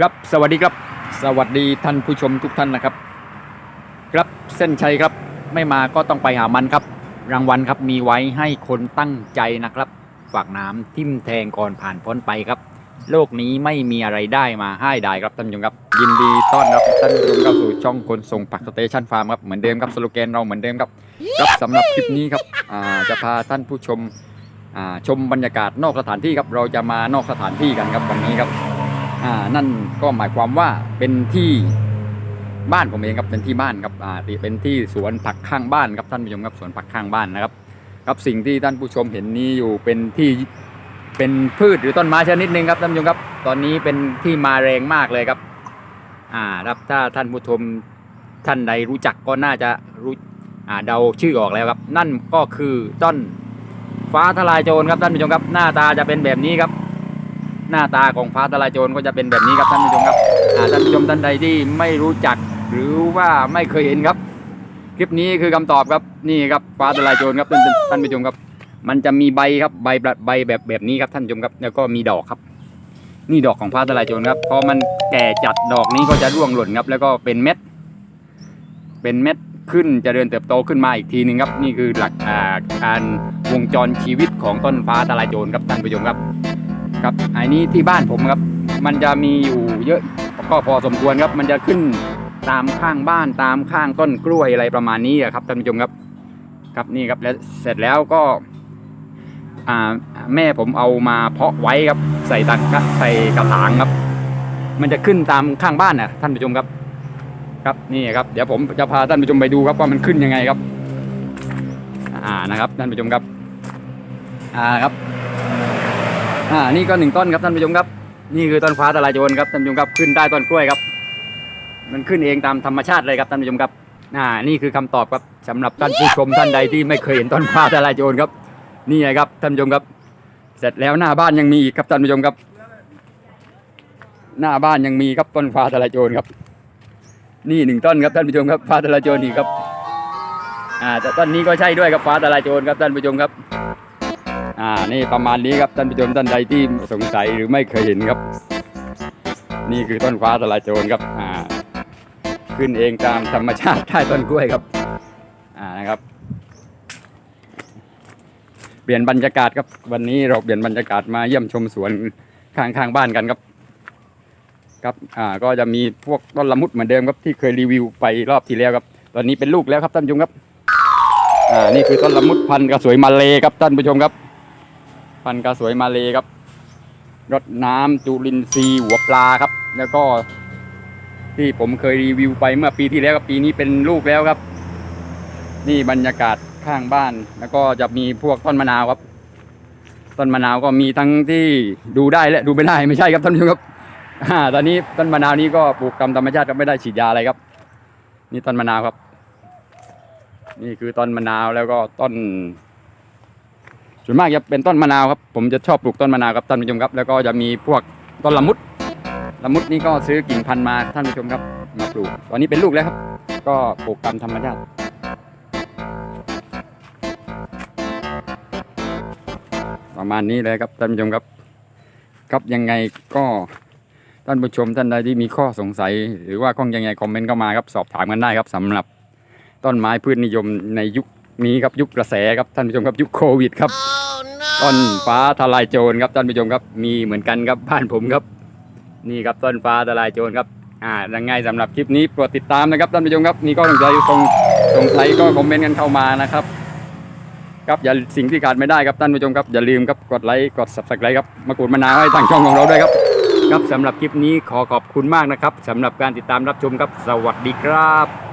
ครับสวัสดีครับ สวัสดีท่านผู้ชมทุกท่านนะครับ ครับเส้นชัยครับไม่มาก็ต้องไปหามันครับ รางวัลครับมีไว้ให้คนตั้งใจนะครับ ฝากน้ำทิ่มแทงก่อนผ่านพ้นไปครับ โลกนี้ไม่มีอะไรได้มาให้ได้ครับท่านผู้ชมครับ ยินดีต้อนรับท่านผู้ชมเข้าสู่ช่องคนส่งผักสเตชันฟาร์มครับเหมือนเดิมครับสโลแกนเราเหมือนเดิมครับครับสำหรับคลิปนี้ครับจะพาท่านผู้ชมชมบรรยากาศนอกสถานที่ครับเราจะมานอกสถานที่กันครับวันนี้ครับ นั่นก็หมายความว่าเป็นที่บ้านผมเองครับเป็นที่บ้านครับอ่าเป็นที่สวนผักข้างบ้านครับท่านผู้ชมครับสวนผักข้างบ้านนะครับ ครับสิ่งที่ท่านผู้ชมเห็นนี้อยู่เป็นที่เป็นพืชหรือต้นไม้ชนิดหนึ่งครับท่านผู้ชมครับ ตอนนี้เป็นที่มาแรงมากเลยครับอ่าครับถ้าท่านผู้ชมท่านใดรู้จักก็น่าจะรู้อ่าเดาชื่อออกแล้วครับ นั่นก็คือต้นฟ้าทลายโจรครับท่านผู้ชมครับ หน้าตาจะเป็นแบบนี้ครับ หน้าตาของฟ้าทลายโจรก็จะเป็นแบบนี้ครับท่านผู้ชมครับท่านผู้ชมท่านใดที่ไม่รู้จักหรือว่าไม่เคยเห็นครับ คลิปนี้คือคำตอบครับนี่ครับฟ้าทลายโจรครับท่านท่านผู้ชมครับ มันจะมีใบครับใบใบแบบแบบนี้ครับท่านผู้ชมครับ แล้วก็มีดอกครับ นี่ดอกของฟ้าทลายโจรครับพอมันแก่จัดดอกนี้ก็จะร่วงหล่นครับ แล้วก็เป็นเม็ด เป็นเม็ดขึ้นจเจริญเติบโตขึ้นมาอีกทีหนึ่งครับ นี่คือหลักการวงจรชีวิตของต้นฟ้าทลายโจรครับท่านผู้ชมครับ ครับอันนี้ที่บ้านผมครับ มันจะมีอยู่เยอะก็พอสมควรครับ มันจะขึ้นตามข้างบ้านตามข้างต้นกล้วยอะไรประมาณนี้ครับท่านผู้ชมครับ ครับนี่ครับแล้วเสร็จแล้วก็แม่ผมเอามาเพาะไว้ครับ ใส่ตังใส่กระถางครับ มันจะขึ้นตามข้างบ้านนะท่านผู้ชมครับ ครับนี่ครับ เดี๋ยวผมจะพาท่านผู้ชมไปดูครับว่ามันขึ้นยังไงครับ อ่านะครับท่านผู้ชมครับ อ่าครับ อ่านี่ก็หนึ่งต้นครับท่านผู้ชมครับ นี่คือต้นฟ้าทลายโจรครับท่านผู้ชมครับขึ้นใต้ต้นกล้วยครับ มันขึ้นเองตามธรรมชาติเลยครับท่านผู้ชมครับอ่านี่คือคำตอบครับสำหรับท่านผู้ชมท่านใดที่ไม่เคยเห็นต้นฟ้าทลายโจรครับ นี่ไงครับท่านผู้ชมครับ เสร็จแล้วหน้าบ้านยังมีอีกครับท่านผู้ชมครับ หน้าบ้านยังมีครับต้นฟ้าทลายโจรครับ นี่หนึ่งต้นครับท่านผู้ชมครับฟ้าทลายโจรอีกครับอ่าแต่ต้นนี้ก็ใช่ด้วยครับฟ้าทลายโจรครับท่านผู้ชมครับ อ่านี่ประมาณนี้ครับท่านผู้ชมท่านใดที่สงสัยหรือไม่เคยเห็นครับ นี่คือต้นฟ้าทลายโจรครับอ่าขึ้นเองตามธรรมชาติใต้ต้นกล้วยครับอ่านะครับ เปลี่ยนบรรยากาศครับวันนี้เราเปลี่ยนบรรยากาศมาเยี่ยมชมสวนข้างข้างๆบ้านกันครับ ครับอ่าก็จะมีพวกต้นละมุดเหมือนเดิมครับที่เคยรีวิวไปรอบที่แล้วครับ ตอนนี้เป็นลูกแล้วครับท่านผู้ชมครับอ่านี่คือต้นละมุดพันธุ์กระสวยมาเลครับท่านผู้ชมครับ พันกระสวยมาเลครับรดน้ำจุลินทรีย์หัวปลาครับ แล้วก็ที่ผมเคยรีวิวไปเมื่อปีที่แล้วครับปีนี้เป็นลูกแล้วครับ นี่บรรยากาศข้างบ้าน แล้วก็จะมีพวกต้นมะนาวครับ ต้นมะนาวก็มีทั้งที่ดูได้และดูไม่ได้ไม่ใช่ครับท่านผู้ชมครับตอนนี้ต้นมะนาวนี้ก็ปลูกตามธรรมชาติครับไม่ได้ฉีดยาอะไรครับ นี่ต้นมะนาวครับ นี่คือต้นมะนาวแล้วก็ต้น ส่วนมากจะเป็นต้นมะนาวครับผมจะชอบปลูกต้นมะนาวครับท่านผู้ชมครับ แล้วก็จะมีพวกต้นละมุดละมุดนี่ก็ซื้อกิ่งพันธุ์มาท่านผู้ชมครับมาปลูกตอนนี้เป็นลูกแล้วครับ ก็ปลูกตามธรรมชาติประมาณนี้เลยครับท่านผู้ชมครับ ครับยังไงก็ท่านผู้ชมท่านใดที่มีข้อสงสัย หรือว่าข้องยังไงคอมเมนต์เข้ามาครับสอบถามกันได้ครับสำหรับต้นไม้พืชนิยมในยุค นี้ครับยุคกระแสครับท่านผู้ชมครับยุคโควิดครับต้นฟ้าทลายโจรครับท่านผู้ชมครับ มีเหมือนกันครับบ้านผมครับ นี่ครับต้นฟ้าทลายโจรครับอ่ายังไงสำหรับคลิปนี้โปรดติดตามนะครับท่านผู้ชมครับมีข้อสงสัยสงสงสัยก็คอมเมนต์กันเข้ามานะครับครับอย่าสิ่งที่ขาดไม่ได้ครับท่านผู้ชมครับอย่าลืมครับกดไลค์กด subscribe ครับมากรูดมะนาวให้ทางช่องของเราด้วยครับครับสำหรับคลิปนี้ขอขอบคุณมากนะครับสำหรับการติดตามรับชมครับ สวัสดีครับ